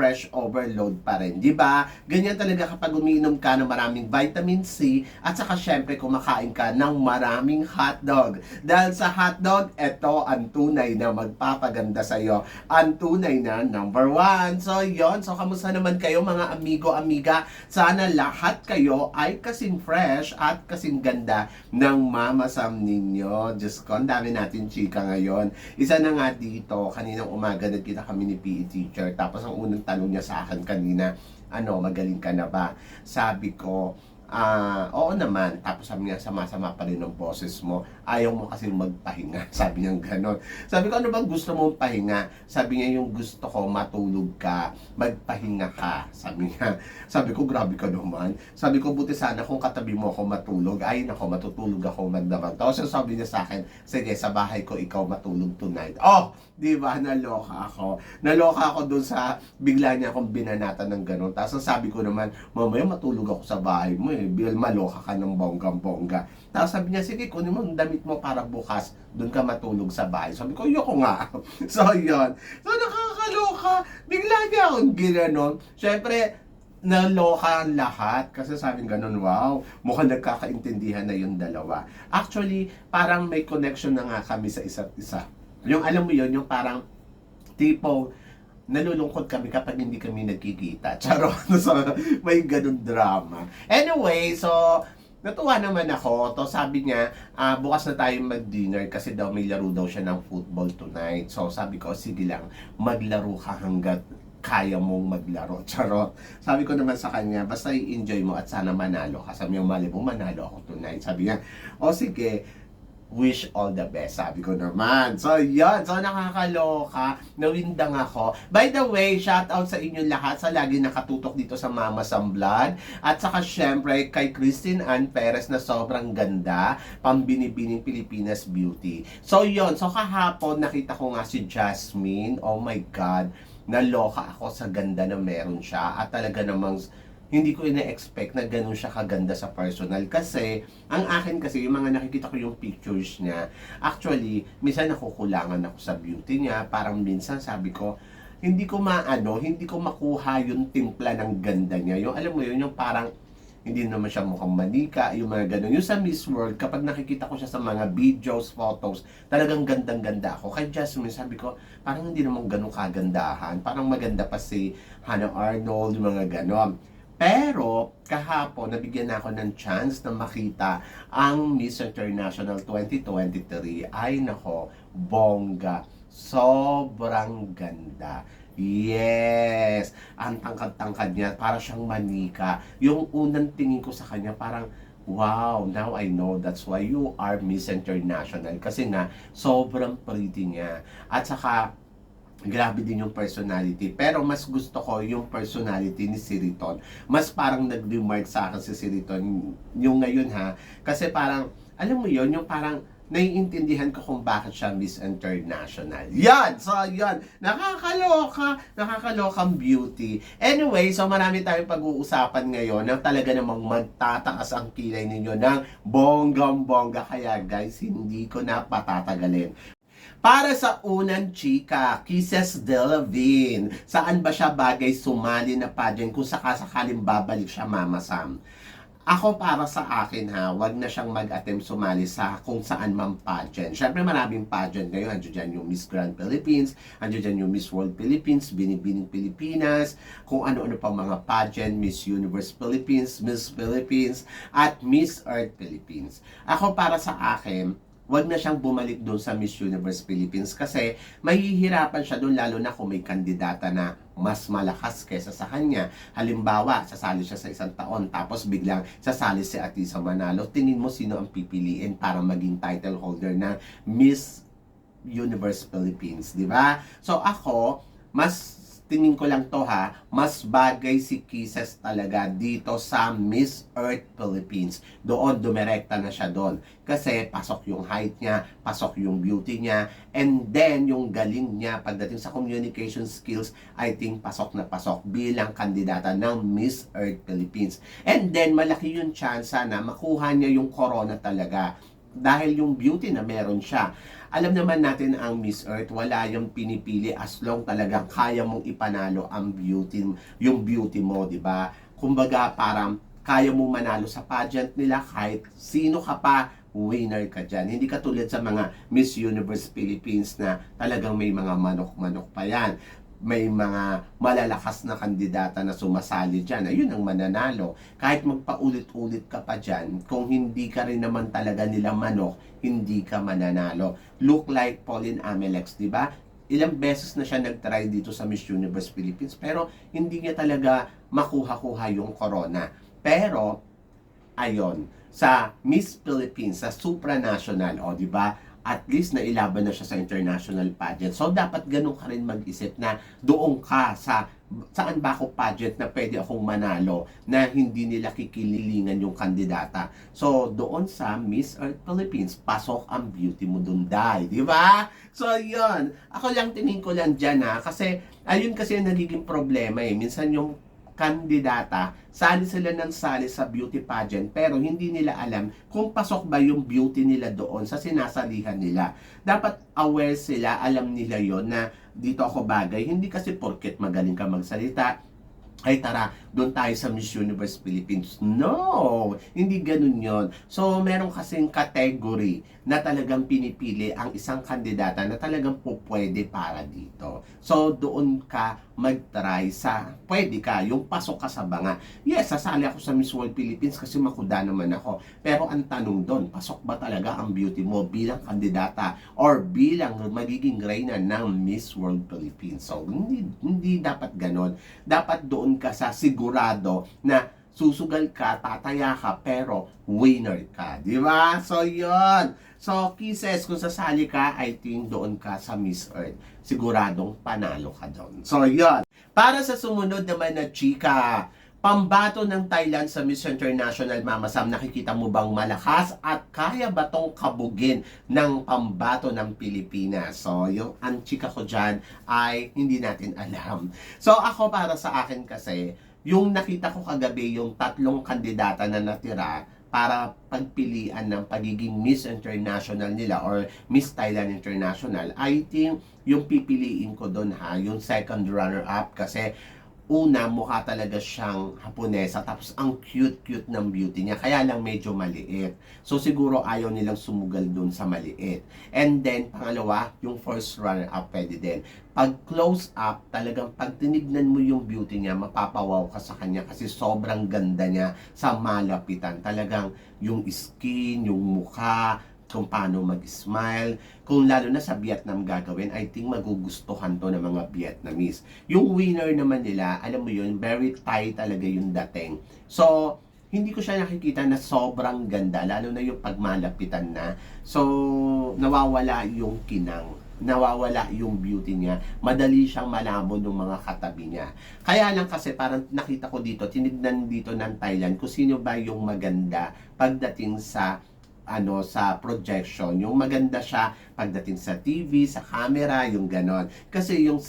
fresh overload pa rin. Di ba? Ganyan talaga kapag umiinom ka ng maraming vitamin C at saka syempre kumakain ka ng maraming hotdog. Dahil sa hotdog, ito ang tunay na magpapaganda sa iyo. Ang tunay na number one. So, yon So, kamusta naman kayo mga amigo, amiga? Sana lahat kayo ay kasing fresh at kasing ganda ng Mama Sam ninyo. Diyos ko, ang dami natin chika ngayon. Isa na nga dito, kaninang umaga nagkita kami ni PE teacher. Tapos ang unang tanong niya sa akin kanina, ano, magaling ka na ba? Sabi ko, ah, oo naman. Tapos sabi niya, sama-sama pa rin ang boses mo. Ayaw mo kasi magpahinga. Sabi niya gano'n. Sabi ko, ano bang gusto mong pahinga? Sabi niya, yung gusto ko, matulog ka, magpahinga ka. Sabi niya, sabi ko, grabe ka naman. Sabi ko, buti sana kung katabi mo ako matulog. Ay, nako, matutulog ako magdamag. Tapos sabi niya sa akin, sige, sa bahay ko, ikaw matulog tonight. Oh, di ba, naloka ako. Naloka ako dun sa, bigla niya akong binanatan ng gano'n. Tapos sabi ko naman, mamaya matulog ako sa bahay mo eh. Bil maloka ka ng bonggang-bongga. Tapos sabi niya, sige, kunin mo damit mo para bukas, dun ka matulog sa bahay. Sabi ko, yoko nga. so, yun. So, nakakaloka. Bigla niya akong ginanon. Siyempre, naloka ang lahat kasi sabi ganun, wow, mukhang nagkakaintindihan na yung dalawa. Actually, parang may connection na nga kami sa isa't isa. Yung alam mo yun, yung parang tipo, nalulungkot kami kapag hindi kami nagkikita. Charot. So, may ganun drama. Anyway, so, natuwa naman ako. To sabi niya, ah, bukas na tayo mag-dinner kasi daw may laro daw siya ng football tonight. So, sabi ko, sige lang, maglaro ka hanggat kaya mong maglaro. Charot. Sabi ko naman sa kanya, basta i-enjoy mo at sana manalo ka. Sabi niya, mali mo, manalo ako tonight. Sabi niya, o sige, wish all the best. Sabi ko naman. So, yun. So, nakakaloka. Nawindang ako. By the way, shout out sa inyo lahat sa lagi nakatutok dito sa Mama Sam Vlog. At saka, syempre, kay Christine Ann Perez na sobrang ganda. Pambinibining Pilipinas Beauty. So, yun. So, kahapon, nakita ko nga si Jasmine. Oh my God. Naloka ako sa ganda na meron siya. At talaga namang hindi ko ina-expect na ganun siya kaganda sa personal kasi ang akin kasi yung mga nakikita ko yung pictures niya actually minsan nakukulangan ako sa beauty niya parang minsan sabi ko hindi ko maano hindi ko makuha yung timpla ng ganda niya yung alam mo yun yung parang hindi naman siya mukhang manika, yung mga ganun. Yung sa Miss World, kapag nakikita ko siya sa mga videos, photos, talagang gandang-ganda ako. Kay Jasmine, sabi ko, parang hindi naman ganun kagandahan. Parang maganda pa si Hannah Arnold, yung mga ganon. Pero, kahapon, nabigyan na ako ng chance na makita ang Miss International 2023. Ay, nako, bongga. Sobrang ganda. Yes! Ang tangkad-tangkad niya, para siyang manika. Yung unang tingin ko sa kanya, parang, wow, now I know that's why you are Miss International. Kasi nga, sobrang pretty niya. At saka, grabe din yung personality. Pero mas gusto ko yung personality ni Siriton. Mas parang nag-remark sa akin si Siriton yung ngayon ha. Kasi parang, alam mo yon yung parang naiintindihan ko kung bakit siya Miss International. Yan! So, yan. Nakakaloka. Nakakalokang beauty. Anyway, so marami tayong pag-uusapan ngayon na talaga namang magtataas ang kilay ninyo ng bonggang-bongga. Kaya guys, hindi ko na patatagalin. Para sa unang chika, Kisses Delavine. Saan ba siya bagay sumali na pageant kung sakasakaling babalik siya Mama Sam? Ako para sa akin ha, wag na siyang mag-attempt sumali sa kung saan man pageant. Siyempre maraming pageant ngayon. Andiyo dyan yung Miss Grand Philippines, andiyo dyan yung Miss World Philippines, Binibining Pilipinas, kung ano-ano pang mga pageant, Miss Universe Philippines, Miss Philippines, at Miss Earth Philippines. Ako para sa akin, wag na siyang bumalik doon sa Miss Universe Philippines kasi mahihirapan siya doon lalo na kung may kandidata na mas malakas kesa sa kanya. Halimbawa, sasali siya sa isang taon tapos biglang sasali si Atisa Manalo. Tingin mo sino ang pipiliin para maging title holder na Miss Universe Philippines, di ba? So ako, mas tingin ko lang to ha, mas bagay si Kisses talaga dito sa Miss Earth Philippines. Doon, dumirekta na siya doon. Kasi pasok yung height niya, pasok yung beauty niya, and then yung galing niya pagdating sa communication skills, I think pasok na pasok bilang kandidata ng Miss Earth Philippines. And then, malaki yung chance na makuha niya yung corona talaga dahil yung beauty na meron siya. Alam naman natin ang Miss Earth, wala yung pinipili as long talagang kaya mong ipanalo ang beauty, yung beauty mo, di ba? Kumbaga, parang kaya mo manalo sa pageant nila kahit sino ka pa, winner ka dyan. Hindi katulad sa mga Miss Universe Philippines na talagang may mga manok-manok pa yan may mga malalakas na kandidata na sumasali dyan, ayun ang mananalo. Kahit magpaulit-ulit ka pa dyan, kung hindi ka rin naman talaga nila manok, hindi ka mananalo. Look like Pauline Amelex, di ba? Ilang beses na siya nag-try dito sa Miss Universe Philippines, pero hindi niya talaga makuha-kuha yung corona. Pero, ayon, sa Miss Philippines, sa supranational, o di ba? At least na ilaban na siya sa international pageant. So, dapat ganun ka rin mag-isip na doon ka sa saan ba ako pageant na pwede akong manalo na hindi nila kikililingan yung kandidata. So, doon sa Miss Earth Philippines, pasok ang beauty mo dun, Day. Di ba? So, yun. Ako lang tingin ko lang dyan, ha? Kasi, ayun kasi ang nagiging problema, eh. Minsan yung kandidata, sali sila ng sali sa beauty pageant pero hindi nila alam kung pasok ba yung beauty nila doon sa sinasalihan nila. Dapat aware sila, alam nila yon na dito ako bagay. Hindi kasi porket magaling ka magsalita, ay tara, doon tayo sa Miss Universe Philippines. No! Hindi ganun yon. So, meron kasing category na talagang pinipili ang isang kandidata na talagang po para dito. So, doon ka mag-try sa, pwede ka, yung pasok ka sa banga. Yes, sasali ako sa Miss World Philippines kasi makuda naman ako. Pero ang tanong doon, pasok ba talaga ang beauty mo bilang kandidata or bilang magiging reyna ng Miss World Philippines? So, hindi, hindi dapat ganon. Dapat doon ka sa sigurado na susugal ka, tataya ka, pero winner ka. Di ba? So, yon So, kisses, kung sasali ka, I think doon ka sa Miss Earth. Siguradong panalo ka doon. So, yon Para sa sumunod naman na chika, pambato ng Thailand sa Miss International Mama Sam, nakikita mo bang malakas at kaya ba tong kabugin ng pambato ng Pilipinas? So, yung ang chika ko dyan ay hindi natin alam. So, ako para sa akin kasi, yung nakita ko kagabi yung tatlong kandidata na natira para pagpilian ng pagiging Miss International nila or Miss Thailand International, I think yung pipiliin ko doon ha, yung second runner-up kasi una, mukha talaga siyang Haponesa, tapos ang cute-cute ng beauty niya, kaya lang medyo maliit. So siguro ayaw nilang sumugal dun sa maliit. And then, pangalawa, yung first runner-up pwede din. Pag close up, talagang pag tinignan mo yung beauty niya, mapapawaw ka sa kanya kasi sobrang ganda niya sa malapitan. Talagang yung skin, yung mukha, kung paano mag-smile. Kung lalo na sa Vietnam gagawin, I think magugustuhan to ng mga Vietnamese. Yung winner naman nila, alam mo yun, very Thai talaga yung dating. So, hindi ko siya nakikita na sobrang ganda, lalo na yung pagmalapitan na. So, nawawala yung kinang nawawala yung beauty niya, madali siyang malamon ng mga katabi niya. Kaya lang kasi parang nakita ko dito, tinignan dito ng Thailand kung sino ba yung maganda pagdating sa ano sa projection. Yung maganda siya pagdating sa TV, sa camera, yung ganon. Kasi yung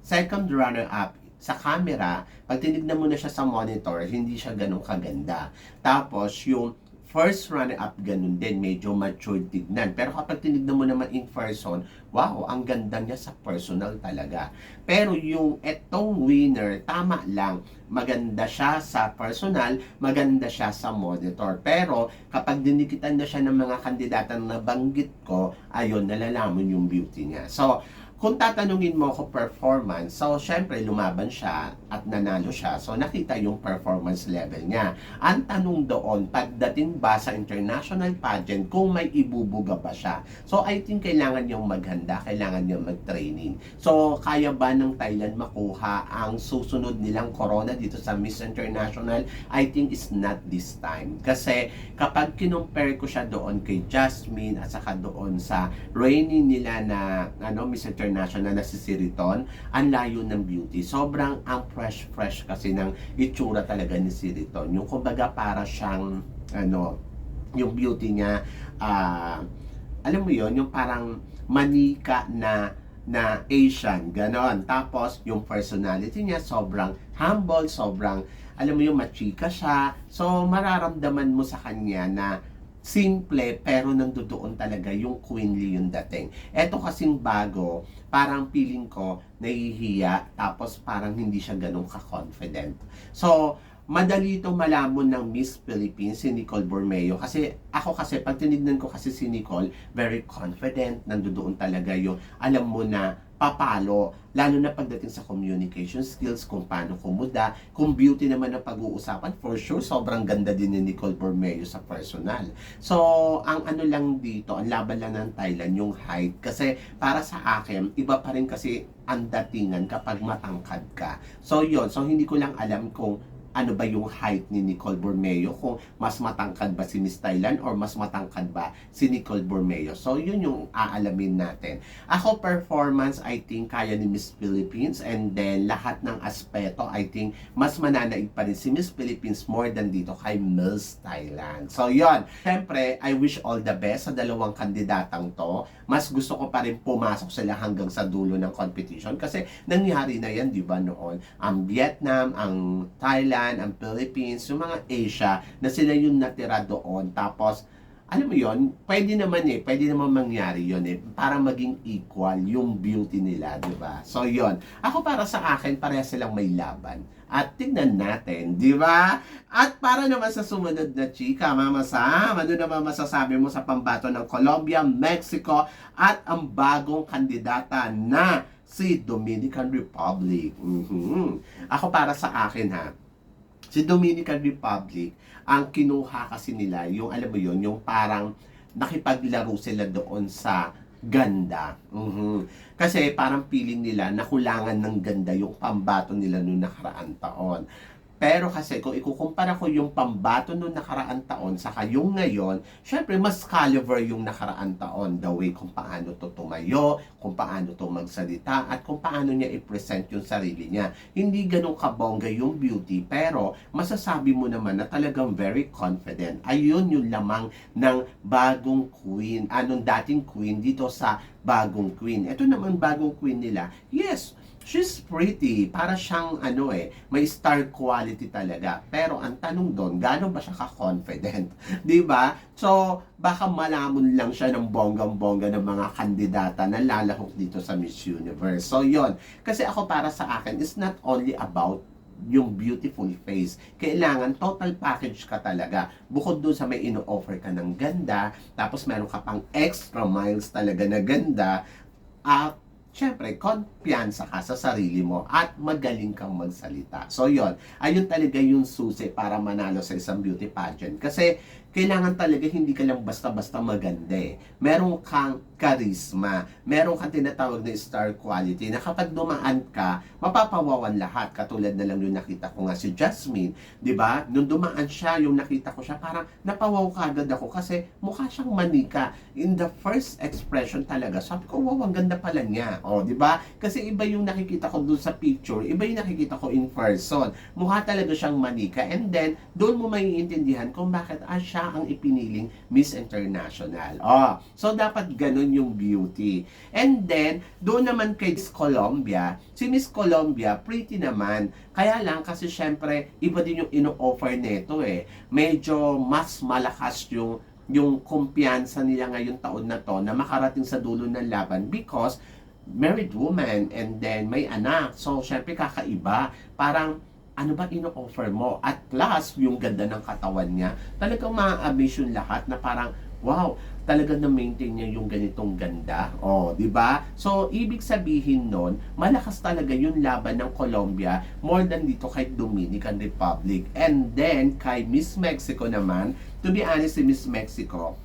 second runner-up sa camera, pag tinignan mo na siya sa monitor, hindi siya ganun kaganda. Tapos, yung first runner-up ganun din, medyo matured tignan. Pero kapag tinignan mo naman in person, wow, ang ganda niya sa personal talaga. Pero yung etong winner, tama lang, maganda siya sa personal, maganda siya sa monitor. Pero kapag dinikitan na siya ng mga kandidata na nabanggit ko, ayun, nalalaman yung beauty niya. So, kung tatanungin mo ako performance, so syempre lumaban siya at nanalo siya. So nakita yung performance level niya. Ang tanong doon, pagdating ba sa international pageant, kung may ibubuga ba siya. So I think kailangan niyang maghanda, kailangan niyang mag-training. So kaya ba ng Thailand makuha ang susunod nilang corona dito sa Miss International? I think it's not this time. Kasi kapag kinumpare ko siya doon kay Jasmine at saka doon sa reigning nila na ano Miss International International na si Siriton, ang layo ng beauty. Sobrang ang fresh-fresh kasi ng itsura talaga ni Siriton. Yung kumbaga para siyang, ano, yung beauty niya, ah, alam mo yon yung parang manika na na Asian, ganon. Tapos, yung personality niya, sobrang humble, sobrang, alam mo yung machika siya. So, mararamdaman mo sa kanya na simple, pero nandoon talaga yung queenly yung dating. Eto kasing bago, parang feeling ko, nahihiya, tapos parang hindi siya ganun ka-confident. So, madali itong malamon ng Miss Philippines si Nicole Bormeo kasi ako kasi pag tinignan ko kasi si Nicole very confident nandoon talaga yung alam mo na papalo lalo na pagdating sa communication skills kung paano kumuda kung beauty naman ang pag-uusapan for sure sobrang ganda din ni Nicole Bormeo sa personal. So ang ano lang dito ang laban lang ng Thailand yung height. Kasi para sa akin iba pa rin kasi ang datingan kapag matangkad ka. So yon so hindi ko lang alam kung ano ba yung height ni Nicole Bormeo kung mas matangkad ba si Miss Thailand or mas matangkad ba si Nicole Bormeo. So yun yung aalamin natin. Ako performance I think kaya ni Miss Philippines and then lahat ng aspeto I think mas mananaig pa rin si Miss Philippines more than dito kay Miss Thailand. So yun. Siyempre I wish all the best sa dalawang kandidatang to. Mas gusto ko pa rin pumasok sila hanggang sa dulo ng competition kasi nangyari na yan di ba noon. Ang Vietnam, ang Thailand, ang Philippines, yung mga Asia, na sila yung natira doon. Tapos, alam mo yon pwede naman eh, pwede naman mangyari yon eh, para maging equal yung beauty nila, di ba? So yon ako para sa akin, pareha silang may laban. At tignan natin, di ba? At para naman sa sumunod na chika, Mama Sam, ano naman masasabi mo sa pambato ng Colombia, Mexico, at ang bagong kandidata na si Dominican Republic. Mhm. Ako para sa akin ha, si Dominican Republic, ang kinuha kasi nila, yung alam mo yun, yung parang nakipaglaro sila doon sa ganda. Mhm. Kasi parang feeling nila nakulangan ng ganda yung pambato nila noong nakaraan taon. Pero kasi kung ikukumpara ko yung pambato noong nakaraan taon sa yung ngayon, syempre mas caliber yung nakaraan taon. The way kung paano to tumayo, kung paano to magsalita, at kung paano niya i-present yung sarili niya. Hindi ganun kabongga yung beauty, pero masasabi mo naman na talagang very confident. Ayun yung lamang ng bagong queen, anong dating queen dito sa bagong queen. Ito naman bagong queen nila. Yes, she's pretty. Para siyang ano eh, may star quality talaga. Pero ang tanong doon, gaano ba siya ka-confident? 'Di ba? So, baka malamon lang siya ng bonggang-bongga ng mga kandidata na lalahok dito sa Miss Universe. So, yon Kasi ako para sa akin, it's not only about yung beautiful face. Kailangan total package ka talaga. Bukod doon sa may ino-offer ka ng ganda, tapos meron ka pang extra miles talaga na ganda, at syempre, kumpiyansa ka sa sarili mo at magaling kang magsalita. So, yon Ayun talaga yung susi para manalo sa isang beauty pageant. Kasi, kailangan talaga hindi ka lang basta-basta maganda eh. Meron kang charisma. Meron kang tinatawag na star quality na kapag dumaan ka, mapapawawan lahat. Katulad na lang yung nakita ko nga si Jasmine. 'di ba? Nung dumaan siya, yung nakita ko siya, parang napawaw kagad ako kasi mukha siyang manika. In the first expression talaga, sabi ko, wow, ang ganda pala niya. O, 'di ba? Kasi iba yung nakikita ko dun sa picture, iba yung nakikita ko in person. Mukha talaga siyang manika. And then, doon mo maiintindihan kung bakit ah, siya ang ipiniling Miss International. Oh, so dapat ganun yung beauty. And then, doon naman kay Miss Colombia, si Miss Colombia, pretty naman. Kaya lang kasi syempre, iba din yung ino-offer nito eh. Medyo mas malakas yung yung kumpiyansa nila ngayong taon na to na makarating sa dulo ng laban because married woman and then may anak. So, syempre kakaiba. Parang ano ba ino-offer mo? At plus, yung ganda ng katawan niya, talagang ma-amaze yung lahat na parang, wow, talagang na-maintain niya yung ganitong ganda. Oh, di ba? So, ibig sabihin nun, malakas talaga yung laban ng Colombia more than dito kay Dominican Republic. And then, kay Miss Mexico naman, to be honest, si Miss Mexico,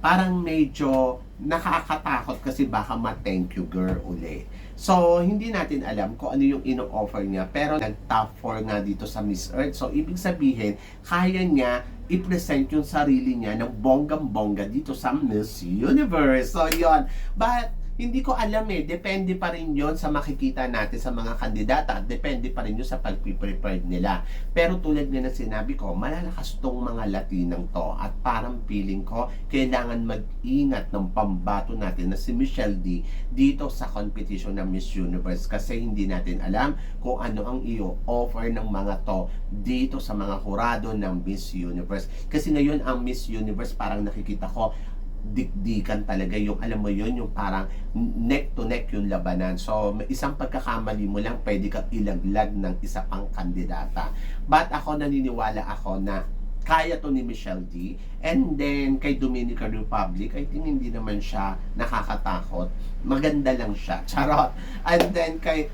parang medyo nakakatakot kasi baka ma-thank you girl uli. So, hindi natin alam kung ano yung ino-offer niya. Pero nag-top 4 nga dito sa Miss Earth. So, ibig sabihin, kaya niya i-present yung sarili niya ng bonggang-bongga dito sa Miss Universe. So, yon But, Hindi ko alam eh. Depende pa rin yon sa makikita natin sa mga kandidata. At depende pa rin yun sa pag-prepared nila. Pero tulad nga ng sinabi ko, malalakas tong mga Latinang to. At parang feeling ko, kailangan mag-ingat ng pambato natin na si Michelle D dito sa competition ng Miss Universe. Kasi hindi natin alam kung ano ang i-offer ng mga to dito sa mga hurado ng Miss Universe. Kasi ngayon ang Miss Universe parang nakikita ko dikdikan talaga yung alam mo yun yung parang neck to neck yung labanan. So isang pagkakamali mo lang pwede kang ilaglag ng isa pang kandidata. But ako naniniwala ako na kaya to ni Michelle D and then kay Dominican Republic I think hindi naman siya nakakatakot. Maganda lang siya. Charot. And then kay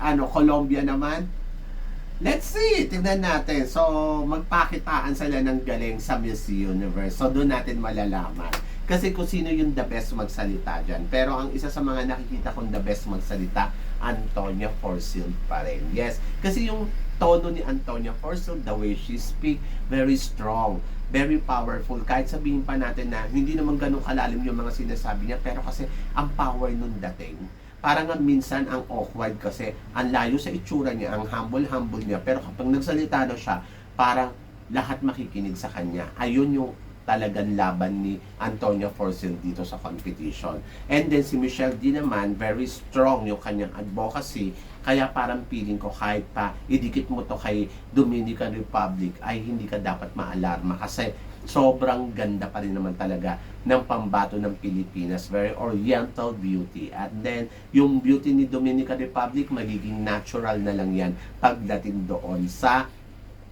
ano Colombia naman. Let's see, tingnan natin. So, magpakitaan sila ng galing sa Miss Universe. So, doon natin malalaman. Kasi kung sino yung the best magsalita dyan. Pero ang isa sa mga nakikita kong the best magsalita, Antonia Forsyth pa rin. Yes, kasi yung tono ni Antonia Forsyth, the way she speak, very strong, very powerful. Kahit sabihin pa natin na hindi naman ganun kalalim yung mga sinasabi niya, pero kasi ang power nun dating, parang nga minsan ang awkward kasi ang layo sa itsura niya, ang humble-humble niya. Pero kapag nagsalita na siya, parang lahat makikinig sa kanya. Ayun yung talagang laban ni Antonia Forsyth dito sa competition. And then si Michelle D naman, very strong yung kanyang advocacy. Kaya parang feeling ko kahit pa idikit mo to kay Dominican Republic ay hindi ka dapat maalarma kasi sobrang ganda pa rin naman talaga ng pambato ng Pilipinas. Very oriental beauty. At then, yung beauty ni Dominican Republic, magiging natural na lang yan pagdating doon sa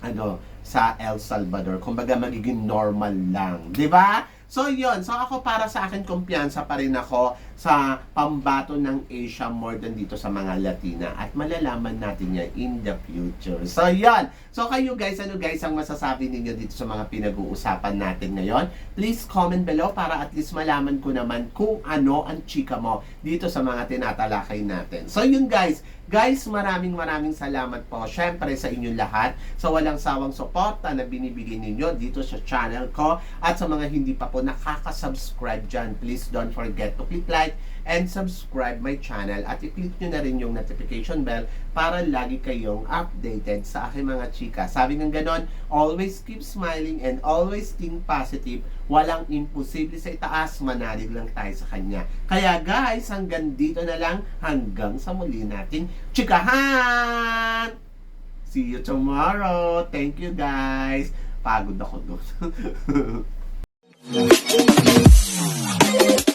ano sa El Salvador. Kumbaga magiging normal lang, 'di ba? So yun, so ako para sa akin kumpiyansa pa rin ako sa pambato ng Asia more than dito sa mga Latina at malalaman natin yan in the future. So yun, so kayo guys, ano guys ang masasabi ninyo dito sa mga pinag-uusapan natin ngayon? Please comment below para at least malaman ko naman kung ano ang chika mo dito sa mga tinatalakay natin. So yun guys, Guys, maraming maraming salamat po. Syempre sa inyong lahat sa walang sawang suporta na binibigay ninyo dito sa channel ko at sa mga hindi pa po nakaka-subscribe dyan, please don't forget to click like and subscribe my channel at i-click nyo na rin yung notification bell para lagi kayong updated sa aking mga chika. Sabi ng ganon, always keep smiling and always think positive. Walang imposible sa itaas, manalig lang tayo sa kanya. Kaya guys, hanggang dito na lang, hanggang sa muli natin chikahan! See you tomorrow. Thank you guys. Pagod ako doon.